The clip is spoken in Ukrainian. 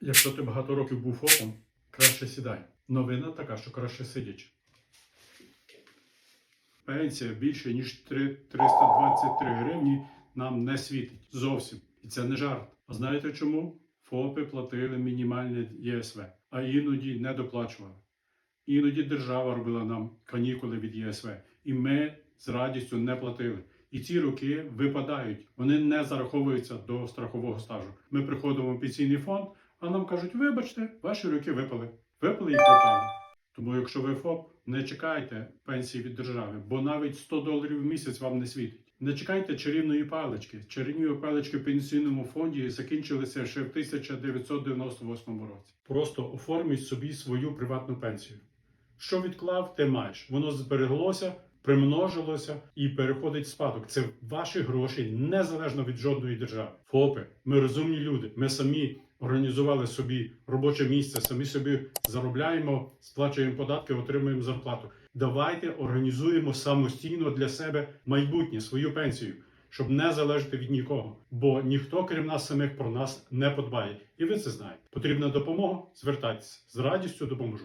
Якщо ти багато років був ФОПом, краще сідай. Новина така, що краще сидячи. Пенсія більше, ніж 3 323 гривні нам не світить. Зовсім. І це не жарт. А знаєте чому? ФОПи платили мінімальне ЄСВ, а іноді не доплачували. Іноді держава робила нам канікули від ЄСВ, і ми з радістю не платили. І ці роки випадають, вони не зараховуються до страхового стажу. Ми приходимо в пенсійний фонд, а нам кажуть: вибачте, ваші роки випали. Випали і пропали. Тому, якщо ви ФОП, не чекайте пенсії від держави, бо навіть 100 доларів в місяць вам не світить. Не чекайте чарівної палички. Чарівні палички в пенсійному фонді закінчилися ще в 1998 році. Просто оформіть собі свою приватну пенсію. Що відклав, те маєш. Воно збереглося, примножилося і переходить в спадок. Це ваші гроші незалежно від жодної держави. ФОПи, ми розумні люди. Ми самі організували собі робоче місце, самі собі заробляємо, сплачуємо податки, отримуємо зарплату. Давайте організуємо самостійно для себе майбутнє, свою пенсію, щоб не залежати від нікого. Бо ніхто, крім нас самих, про нас не подбає. І ви це знаєте. Потрібна допомога? Звертайтеся з радістю допоможу.